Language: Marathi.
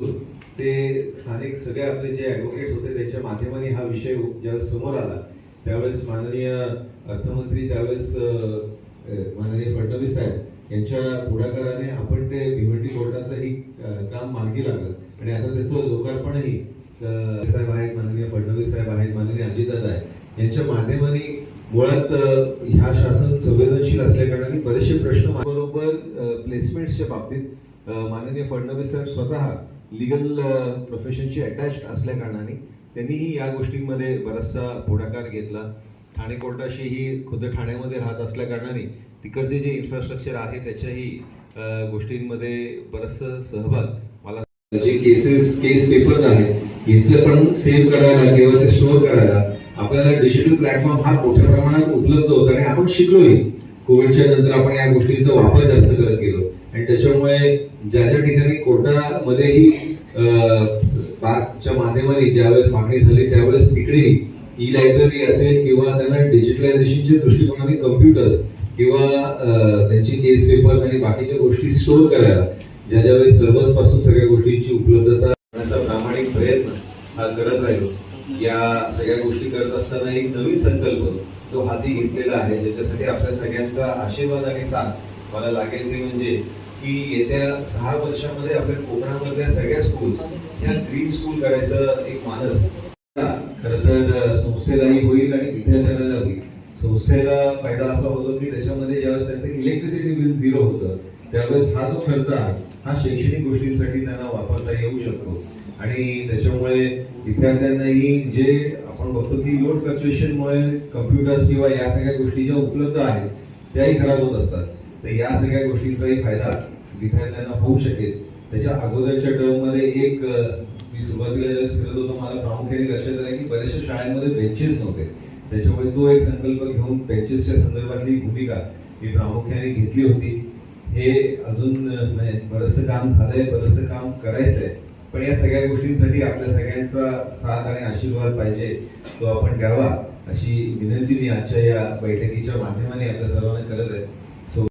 ते स्थानिक सगळे आपले जे ॲडव्होकेट होते त्यांच्या माध्यमाने हा विषय ज्यावेळेस समोर आला त्यावेळेस माननीय अर्थमंत्री त्यावेळेस माननीय फडणवीस साहेब यांच्या पुढाकाराने आपण ते भिवंडी कोर्टाचंही काम मार्गी लागलं. आणि आता त्याचं लोकार्पणही साहेब आहेत माननीय फडणवीस साहेब आहेत माननीय अजितदादा आहेत यांच्या माध्यमाने मुळात ह्या शासन संवेदनशील असल्याकारणाने बरेचसे प्रश्न बरोबर प्लेसमेंट्सच्या बाबतीत माननीय फडणवीस साहेब स्वतः लिगल प्रोफेशनशी अटॅच असल्या कारणाने त्यांनीही या गोष्टींमध्ये बराचसा पुढाकार घेतला. ठाणे कोर्टाशीही खुद्द ठाण्यामध्ये राहत असल्या कारणाने तिकडचे जे इन्फ्रास्ट्रक्चर आहे त्याच्याही uh, गोष्टींमध्ये बराचसा सहभाग मला जे केसेस केस पेपर्स आहेत यांचं पण सेव्ह करायला किंवा ते स्टोअर करायला आपल्याला डिजिटल प्लॅटफॉर्म हा मोठ्या प्रमाणात उपलब्ध होता आणि आपण शिकलोही. कोविडच्या नंतर आपण या गोष्टीचा वापर जास्त करत गेलो. आणि त्याच्यामुळे ज्या ज्या ठिकाणी कोर्टामध्येही च्या माध्यमाने ज्यावेळेस मागणी झाली त्यावेळेस तिकडेही ई लायब्ररी असेल किंवा त्यांना डिजिटलायझेशनच्या दृष्टिकोनाने कम्प्युटर्स किंवा त्यांची केस पेपर आणि बाकीच्या गोष्टी स्टोअर करायला ज्या ज्या वेळेस पासून सगळ्या गोष्टींची उपलब्धता करण्याचा प्रामाणिक प्रयत्न हा करत राहिलो. या सगळ्या गोष्टी करत असताना एक नवीन संकल्प तो हाती घेतलेला आहे. ज्याच्यासाठी आपल्या सगळ्यांचा आशीर्वाद आणि साथ मला लागेल ते म्हणजे की येत्या सहा वर्षामध्ये आपल्या कोकणामधल्या सगळ्या स्कूल ह्या ग्रीन स्कूल करायचं एक मानस. खर तर संस्थेलाही होईल आणि विद्यार्थ्यांना होईल. संस्थेला फायदा असा होतो की त्याच्यामध्ये ज्यावेळेस त्यांचं इलेक्ट्रिसिटी बिल झिरो होतं त्यावेळेस हा जो खर्च आहे हा शैक्षणिक गोष्टींसाठी त्यांना वापरता येऊ शकतो. आणि त्याच्यामुळे विद्यार्थ्यांनाही जे आपण बघतो की लोड फ्लक्च्युएशनमुळे कम्प्युटर्स किंवा या सगळ्या गोष्टी ज्या उपलब्ध आहेत त्याही खराब होत असतात. तर या सगळ्या गोष्टींचाही फायदा विद्यार्थ्यांना होऊ शकेल. त्याच्या अगोदरच्या टर्ममध्ये एक मी सुरुवातीला ज्यावेळेस फिरत होतो मला प्रामुख्याने लक्षात आलं की बऱ्याचशा शाळांमध्ये बेंचेस नव्हते. त्याच्यामुळे तो एक संकल्प घेऊन बेंचेसच्या संदर्भातली भूमिका मी प्रामुख्याने घेतली होती. हे अजून म्हणजे बरंचसं काम झालंय बरंचसं काम करायचंय. पण या सगळ्या गोष्टींसाठी आपल्या सगळ्यांचा साथ आणि आशीर्वाद पाहिजे तो आपण द्यावा अशी विनंती मी आजच्या या बैठकीच्या माध्यमाने आपल्या सर्वांना करत आहे.